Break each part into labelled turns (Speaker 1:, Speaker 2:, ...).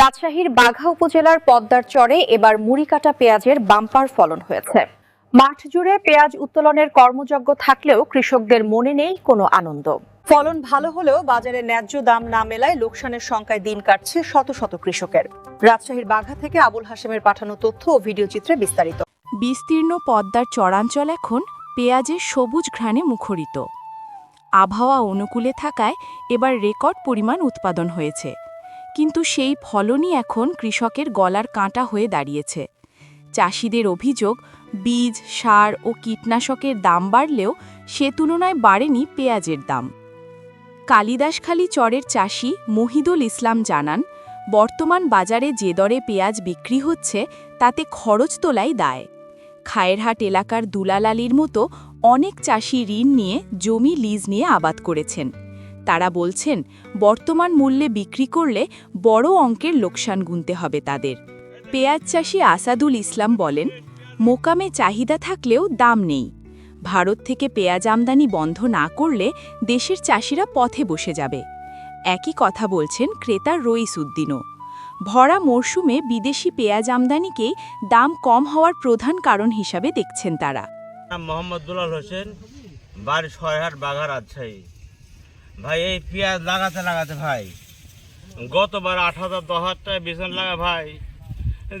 Speaker 1: রাজশাহীর বাঘা উপজেলার পদ্মার চরে এবার মুড়িকাটা পেঁয়াজের বাম্পার ফলন হয়েছে। মাঠ জুড়ে পেঁয়াজ উত্তোলনের কর্মযজ্ঞ থাকলেও কৃষকদের মনে নেই কোনো আনন্দ। ফলন ভালো হলেও বাজারে ন্যায্য দাম না মেলায় লোকসানের সংখ্যায় দিন কাটছে শত শত কৃষকের। রাজশাহীর বাঘা থেকে আবুল হাশেমের পাঠানো তথ্য ও ভিডিও চিত্রে বিস্তারিত।
Speaker 2: বিস্তীর্ণ পদ্মার চরাঞ্চল এখন পেঁয়াজের সবুজ ঘ্রাণে মুখরিত। আবহাওয়া অনুকূলে থাকায় এবার রেকর্ড পরিমাণ উৎপাদন হয়েছে। কিন্তু সেই ফলনই এখন কৃষকের গলার কাঁটা হয়ে দাঁড়িয়েছে। চাষিদের অভিযোগ, বীজ, সার ও কীটনাশকের দাম বাড়লেও সে তুলনায় বাড়েনি পেঁয়াজের দাম। কালিদাসখালী চরের চাষি মহিদুল ইসলাম জানান, বর্তমান বাজারে যে দরে পেঁয়াজ বিক্রি হচ্ছে, তাতে খরচ তোলাই দায়। খায়েরহাট এলাকার দুলালালির মতো অনেক চাষি ঋণ নিয়ে জমি লিজ নিয়ে আবাদ করেছেন। তারা বলছেন, বর্তমান মূল্যে বিক্রি করলে বড় অঙ্কের লোকসান গুনতে হবে তাদের। পেঁয়াজ চাষি আসাদুল ইসলাম বলেন, মোকামে চাহিদা থাকলেও দাম নেই। ভারত থেকে পেঁয়াজ আমদানি বন্ধ না করলে দেশের চাষিরা পথে বসে যাবে। একই কথা বলছেন ক্রেতা রইস উদ্দিনও। ভরা মরশুমে বিদেশি পেঁয়াজ আমদানিকেই দাম কম হওয়ার প্রধান কারণ হিসাবে দেখছেন তারা।
Speaker 3: হোসেন, বাড়ি বাঘা রাজশাহী। ভাই, এই পেঁয়াজ লাগাতে লাগাতে ভাই, গতবার আট হাজার, দশ হাজার টাকা বেতন লাগা ভাই,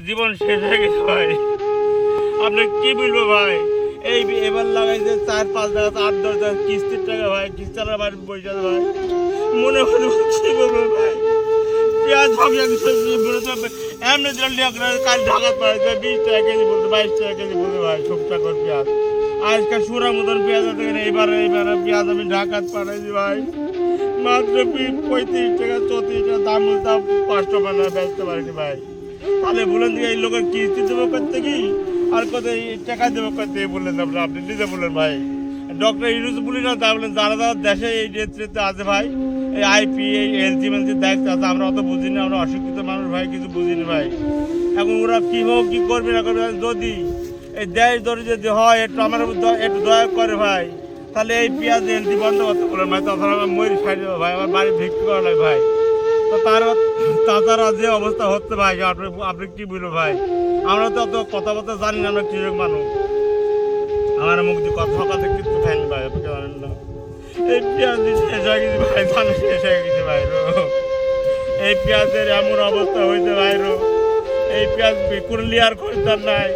Speaker 3: জীবন শেষ হয়ে গেছে ভাই। আপনি কি বলব ভাই? এই এবার লাগাইছে চার, পাঁচ টাকা আট, দশ টাকা কিস্তির টাকা ভাই কিস্তার বাড়ি পয়সা ভাই। মনে মনে বলব ভাই? পেঁয়াজ ভাবি এমনি জলদি কাল ঢাকা পাড়াইছে বিশ টাকা কেজি বলতে, বাইশ টাকা কেজি বলতে ভাই সব টাকার পেঁয়াজ। আজকাল সুরা মতন পেঁয়াজ আছে এবার এবার পেঁয়াজ আমি ঢাকাত পাঠাইছি ভাই। মাত্র পঁয়ত্রিশ টাকা, চৌত্রিশ টাকা দাম দাম পাঁচশো টাকা বেচতে পারিনি ভাই। তাহলে বলেন যে এই লোকের কিস্তি দেবো করতে কি? আর কত টাকা দেবো করতে বললেন আপনি আপনি নিজে বললেন ভাই। ডক্টর ইউনুস বলি না, তা বলেন যারা যারা দেশে এই নেতৃত্বে আছে ভাই, এই আইপি, এই এলজি, মেলজি দায়িত্ব আছে আমরা অত বুঝি না, আমরা অশিক্ষিত মানুষ ভাই, কিছু বুঝিনি ভাই। এখন ওরা কী হোক, কী করবে না করবে, যদি এই দেশ ধরে যদি হয়, একটু আমার একটু দয়া করে ভাই। তাহলে এই পেঁয়াজ এলজি বন্ধ করতে বলেন ভাই তখন আমার ময়ূর সাইড ভাই, আমার বাড়ি ভিক্ষি করা ভাই। তো তার তাছাড়া যে অবস্থা হচ্ছে ভাই, আপনি আপনি কি বলব ভাই? আমরা তো অত কথাবার্তা জানি না, আমরা কৃষক মানুষ। আমার মুখ দিয়ে কথা কথা কিন্তু খাইনি ভাই আপনি জানেন না। এই পেঁয়াজ শেষ হয়ে গেছে ভাই, ধান শেষ হয়ে গেছে ভাই। এই পেঁয়াজের এমন অবস্থা হয়েছে ভাই এই পেঁয়াজ বিকুর লিয়ার খরিদ্দার নাই।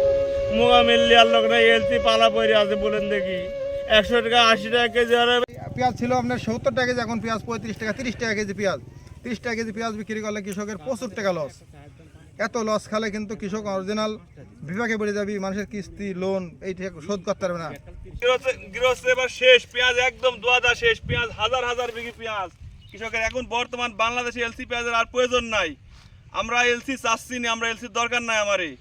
Speaker 3: মোগামিল লিয়ার লোক নাই এলসি পালা পরে আছে বলেন দেখি। একশো টাকা আশি টাকা কেজি আর
Speaker 4: পেঁয়াজ ছিল আপনার সত্তর টাকা কেজি এখন পেঁয়াজ পঁয়ত্রিশ টাকা তিরিশ টাকা কেজি পেঁয়াজ। তিরিশ টাকা কেজি পেঁয়াজ বিক্রি করলে কৃষকের প্রচুর টাকা লস এত লস খালে কিন্তু কৃষক অরিজিনাল বিভাগে বেড়ে যাবি মানুষের কিস্তি লোন এই টাকা শোধ করতে পারবে না।
Speaker 3: গৃহস্থ- গৃহস্থ এবার শেষ পেঁয়াজ একদম দোয়াদা শেষ পেঁয়াজ হাজার হাজার বিঘি পেঁয়াজ। কৃষকের এখন বর্তমান বাংলাদেশে এলসি পেঁয়াজের আর প্রয়োজন নাই। আমরা এলসি চাচ্ছি না আমরা এলসির দরকার নাই আমারই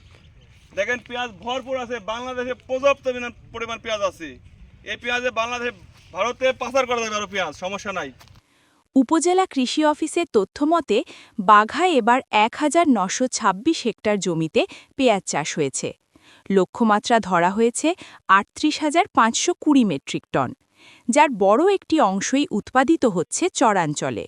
Speaker 3: দেখেন পেঁয়াজ ভরপুর আছে, বাংলাদেশে পর্যাপ্ত পরিমাণ- পেঁয়াজ আছে। এই পেঁয়াজে বাংলাদেশে ভারতে পাচার করা যাবে আরও পেঁয়াজ, সমস্যা নাই।
Speaker 2: উপজেলা কৃষি অফিসের তথ্যমতে, বাঘায় এবার এক হাজার হেক্টর জমিতে পেঁয়াজ চাষ হয়েছে। লক্ষ্যমাত্রা ধরা হয়েছে আটত্রিশ হাজার পাঁচশো কুড়ি মেট্রিক টন, যার বড় একটি অংশই উৎপাদিত হচ্ছে চরাঞ্চলে।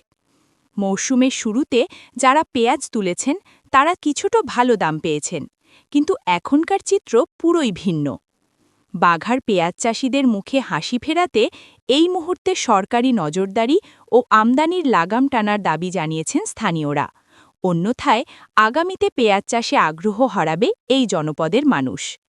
Speaker 2: মৌসুমের শুরুতে যারা পেঁয়াজ তুলেছেন, তারা কিছুটা ভালো দাম পেয়েছেন। কিন্তু এখনকার চিত্র পুরোই ভিন্ন। বাঘার পেঁয়াজ চাষিদের মুখে হাসি ফেরাতে এই মুহূর্তে সরকারি নজরদারি ও আমদানির লাগাম টানার দাবি জানিয়েছেন স্থানীয়রা। অন্যথায় আগামীতে পেঁয়াজ চাষে আগ্রহ হারাবে এই জনপদের মানুষ।